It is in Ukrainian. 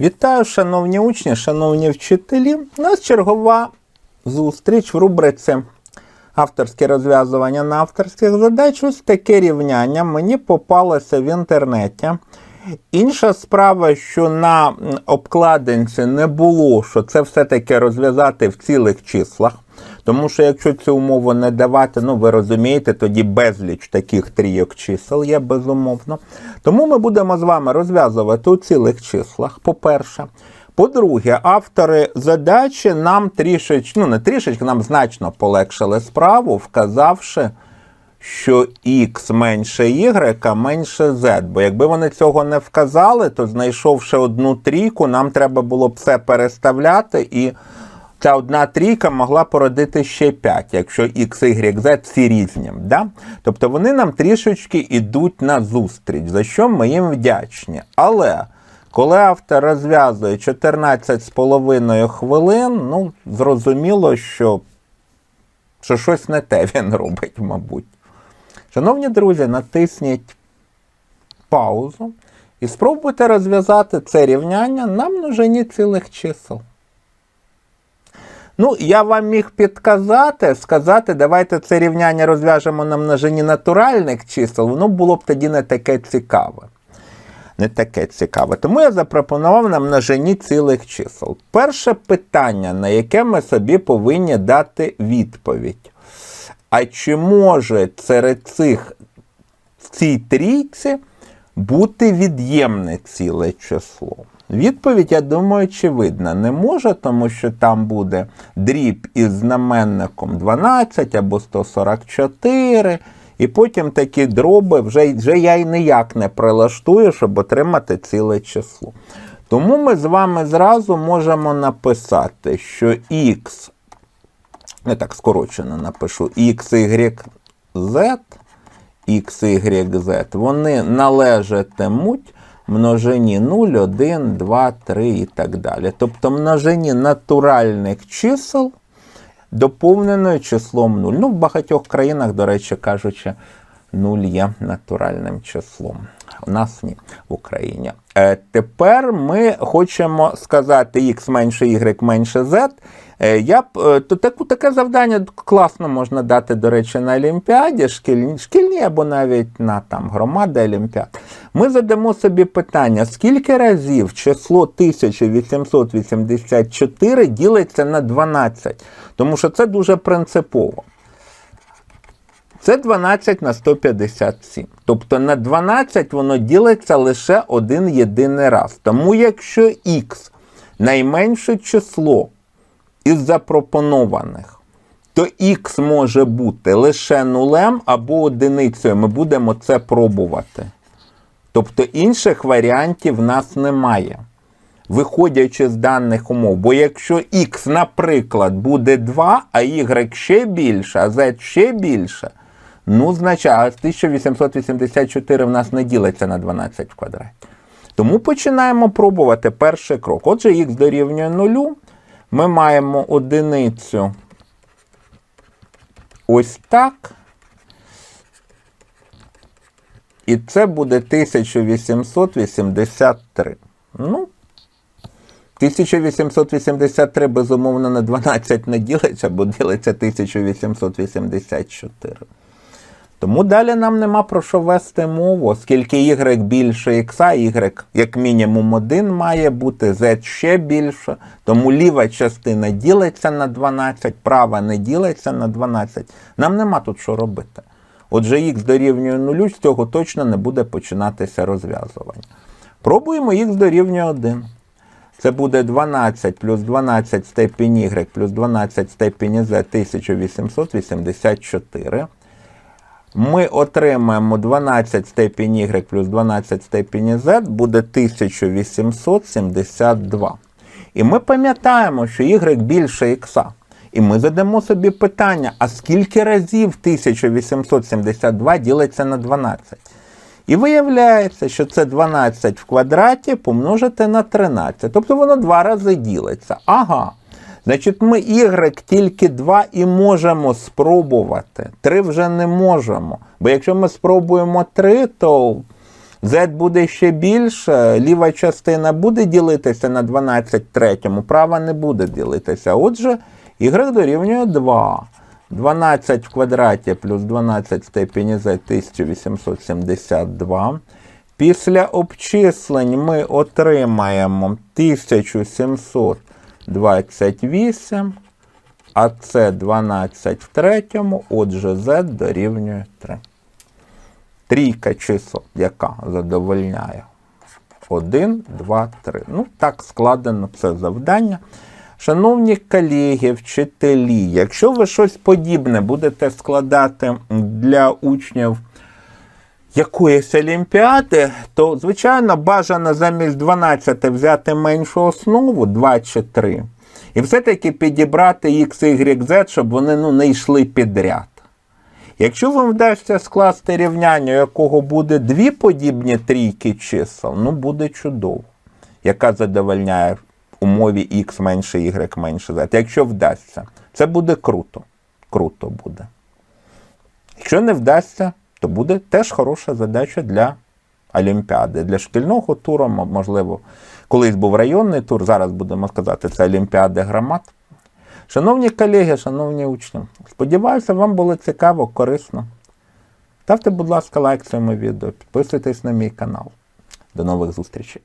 Вітаю, шановні учні, шановні вчителі. У нас чергова зустріч в рубриці авторське розв'язування на авторських задач. Ось таке рівняння мені попалося в інтернеті. Інша справа, що на обкладинці не було, що це все-таки розв'язати в цілих числах. Тому що якщо цю умову не давати, ну ви розумієте, тоді безліч таких трійок чисел є безумовно. Тому ми будемо з вами розв'язувати у цілих числах, по-перше. По-друге, автори задачі нам трішечки, ну не трішечки, нам значно полегшили справу, вказавши, що x менше y, менше z. Бо якби вони цього не вказали, то знайшовши одну трійку, нам треба було б все переставляти, і ця одна трійка могла породити ще 5, якщо x, y, z всі різні. Да? Тобто вони нам трішечки йдуть на зустріч, за що ми їм вдячні. Але коли автор розв'язує 14,5 хвилин, ну, зрозуміло, що, що щось не те він робить, мабуть. Шановні друзі, натисніть паузу і спробуйте розв'язати це рівняння на множині цілих чисел. Ну, я вам міг підказати, сказати, давайте це рівняння розв'яжемо на множині натуральних чисел, воно було б тоді не таке цікаве. Не таке цікаве. Тому я запропонував на множині цілих чисел. Перше питання, на яке ми собі повинні дати відповідь. А чи може серед цих в цій трійці бути від'ємне ціле число? Відповідь, я думаю, очевидна. Не може, тому що там буде дріб із знаменником 12 або 144, і потім такі дроби вже, вже я й ніяк не прилаштую, щоб отримати ціле число. Тому ми з вами зразу можемо написати, що x, я так скорочено напишу, x, y, z, x, y, z, вони належатимуть множині 0, 1, 2, 3 і так далі. Тобто множині натуральних чисел доповненою числом 0. Ну, в багатьох країнах, до речі, кажучи, 0 є натуральним числом. У нас ні в Україні. Е, тепер ми хочемо сказати x менше y менше z. Е, я б, е, то таку, таке завдання класно можна дати, до речі, на Олімпіаді, шкільні, шкільні або навіть на там, громади Олімпіад. Ми задамо собі питання, скільки разів число 1884 ділиться на 12? Тому що це дуже принципово. Це 12 на 157. Тобто на 12 воно ділиться лише один єдиний раз. Тому якщо х найменше число із запропонованих, то х може бути лише нулем або одиницею. Ми будемо це пробувати. Тобто інших варіантів в нас немає. Виходячи з даних умов. Бо якщо х, наприклад, буде 2, а y ще більше, а z ще більше, ну, значить, а 1884 в нас не ділиться на 12 в квадраті. Тому починаємо пробувати перший крок. Отже, х дорівнює 0. Ми маємо одиницю ось так. І це буде 1883. Ну, 1883, безумовно, на 12 не ділиться, бо ділиться 1884. Тому далі нам нема про що вести мову, оскільки y більше x, y як мінімум 1 має бути, z ще більше. Тому ліва частина ділиться на 12, права не ділиться на 12. Нам нема тут що робити. Отже, х дорівнює 0, з цього точно не буде починатися розв'язування. Пробуємо х дорівнює 1. Це буде 12 плюс 12 степінь y плюс 12 степінь z 1884. Ми отримаємо 12 степінь y плюс 12 степінь z буде 1872. І ми пам'ятаємо, що y більше x. І ми задамо собі питання, а скільки разів 1872 ділиться на 12? І виявляється, що це 12 в квадраті помножити на 13. Тобто воно два рази ділиться. Ага. Значить, ми y тільки 2 і можемо спробувати. 3 вже не можемо. Бо якщо ми спробуємо 3, то Z буде ще більше, ліва частина буде ділитися на 12 третьому, права не буде ділитися. Отже, y дорівнює 2. 12 в квадраті плюс 12 в степені z 1872. Після обчислень ми отримаємо 1728, а це 12 в третьому, отже, z дорівнює 3. Трійка чисел, яка задовольняє 1, 2, 3. Ну, так складено це завдання. Шановні колеги, вчителі, якщо ви щось подібне будете складати для учнів якоїсь олімпіади, то, звичайно, бажано замість 12 взяти меншу основу 2 чи 3. І все-таки підібрати X, Y, Z, щоб вони ну, не йшли підряд. Якщо вам вдасться скласти рівняння, у якого буде дві подібні трійки чисел, ну буде чудово, яка задовольняє умові x менше y менше z. Якщо вдасться, це буде круто. Круто буде. Якщо не вдасться, то буде теж хороша задача для Олімпіади. Для шкільного туру, можливо, колись був районний тур, зараз будемо сказати, це Олімпіади громад. Шановні колеги, шановні учні, сподіваюся, вам було цікаво, корисно. Ставте, будь ласка, лайк цьому відео, підписуйтесь на мій канал. До нових зустрічей.